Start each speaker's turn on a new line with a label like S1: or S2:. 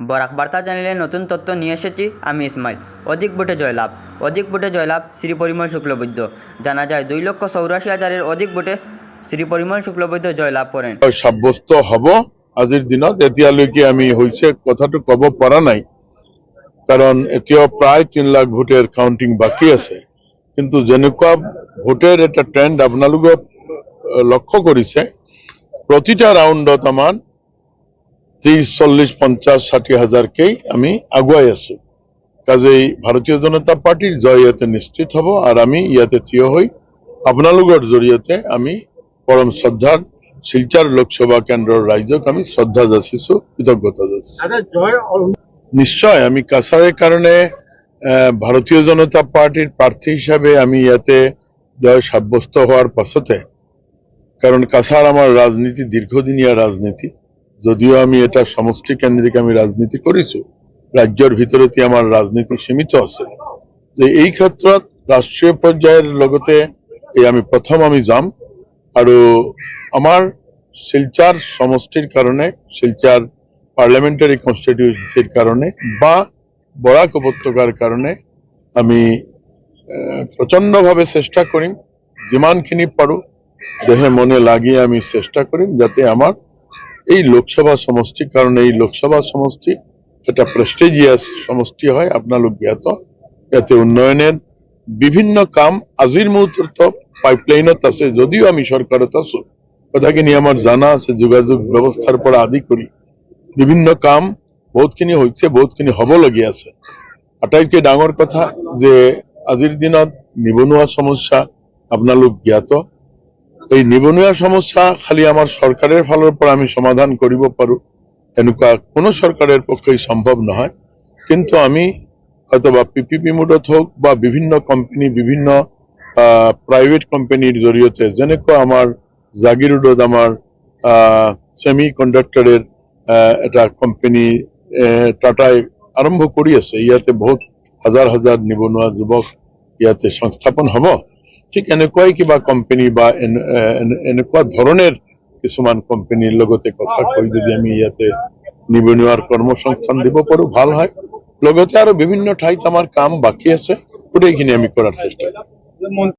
S1: বরাক বার্তা চ্যানেলে নতুন তথ্য নিয়ে এসেছি, আমি ইসমাইল। অধিক ভোটে জয়লাভ। অধিক ভোটে জয়লাভ শ্রী পরিমল শুক্লবৈদ্য। জানা যায়, দুই লক্ষ চৌরাশি হাজারের অধিক ভোটে শ্রী পরিমল শুক্লবৈদ্য জয়লাভ করেন।
S2: সাব্যস্ত হ'ব আজিৰ দিনত, এতিয়ালৈকে আমি হৈছে কথাটো ক'ব পৰা নাই। কাৰণ এতিয়াও প্ৰায় তিন লাখ ভোটেৰ কাউণ্টিং বাকী আছে। কিন্তু যেনেকুৱা ভোটেৰ এটা ট্ৰেণ্ড আপোনালোকে লক্ষ্য কৰিছে, প্ৰতিটা ৰাউণ্ডত আমাৰ ত্ৰিশ চল্লিশ পঞ্চাছ ষাঠি হাজাৰকেই আমি আগুৱাই আছো। কাজেই ভাৰতীয় জনতা পাৰ্টীৰ জয় ইয়াতে নিশ্চিত হ'ব আৰু আমি ইয়াতে থিয় হৈ আপোনালোকৰ জৰিয়তে আমি পৰম শ্ৰদ্ধাৰ শিলচাৰ লোকসভা কেন্দ্ৰৰ ৰাইজক আমি শ্ৰদ্ধা যাচিছো কৃতজ্ঞতা যাচিছো। নিশ্চয় আমি কাছাৰৰ কাৰণে ভাৰতীয় জনতা পাৰ্টীৰ প্ৰাৰ্থী হিচাপে আমি ইয়াতে জয় সাব্যস্ত হোৱাৰ পাছতে কাৰণ কাছাৰ আমাৰ ৰাজনীতি দীৰ্ঘদিনীয়া ৰাজনীতি যদিও আমি এটা সমষ্টি কেন্দ্ৰিক আমি ৰাজনীতি কৰিছো ৰাজ্যৰ ভিতৰতে আমাৰ ৰাজনীতি সীমিত আছে? যে এই ক্ষেত্ৰত ৰাষ্ট্ৰীয় পৰ্যায়ৰ লগতে এই আমি প্ৰথম আমি যাম, আৰু আমাৰ শিলচাৰ সমষ্টিৰ কাৰণে, শিলচাৰ পাৰ্লামেণ্টাৰী কনষ্টিটিউয়েন্সিৰ কাৰণে বা বৰাক উপত্যকাৰ কাৰণে আমি প্ৰচণ্ডভাৱে চেষ্টা কৰিম, যিমানখিনি পাৰোঁ, দেহে মনে লাগি আমি চেষ্টা কৰিম, যাতে আমাৰ এই লোকসভা সমষ্টিৰ কাৰণে এই লোকসভা সমষ্টি এটা প্ৰেষ্টিজিয়াছ সমষ্টি হয় আপোনালোক জ্ঞাত। ইয়াতে উন্নয়নের বিভিন্ন কাম আজিৰ মুহূৰ্তত পাইপলাইনত আছে, যদিও আমি চৰকাৰত আছো। কথাখিনি আমাৰ জানা আছে, যোগাযোগ ব্যৱস্থাৰ পৰা আদি কৰি বিভিন্ন কাম বহুতখিনি হৈছে বহুতখিনি হ'বলগীয়া আছে। আটাইতকৈ ডাঙৰ কথা যে আজিৰ দিনত নিবনুৱা সমস্যা আপোনালোক জ্ঞাত। এই নিবনুৱা সমস্যা খালি আমাৰ চৰকাৰৰ ফালৰ পৰা আমি সমাধান কৰিব পাৰোঁ এনেকুৱা কোনো চৰকাৰৰ পক্ষেই সম্ভৱ নহয়। কিন্তু আমি হয়তো বা পি পি পি বা বিভিন্ন কোম্পানী বিভিন্ন প্ৰাইভেট কোম্পানীৰ জৰিয়তে, যেনেকুৱা আমাৰ জাগিৰোডত আমাৰ ছেমি কণ্ডাক্টৰৰ এটা কোম্পানী টাটাই আৰম্ভ কৰি আছে। ইয়াতে বহুত হাজাৰ হাজাৰ নিবনুৱা যুৱক ইয়াতে সংস্থাপন হ'ব। ঠিক এনেকুৱাই কিবা কোম্পানী বা এনে- এনে- এনেকুৱা ধৰণৰ কিছুমান কোম্পানীৰ লগতে কথা কৈ যদি আমি ইয়াতে নিবনুৱাৰ কৰ্মসংস্থান দিব পাৰো ভালো হয়। লগতে আৰু বিভিন্ন ঠাইত আমাৰ কাম বাকী আছে গোটেইখিনি আমি কৰাৰ চেষ্টা কৰিম।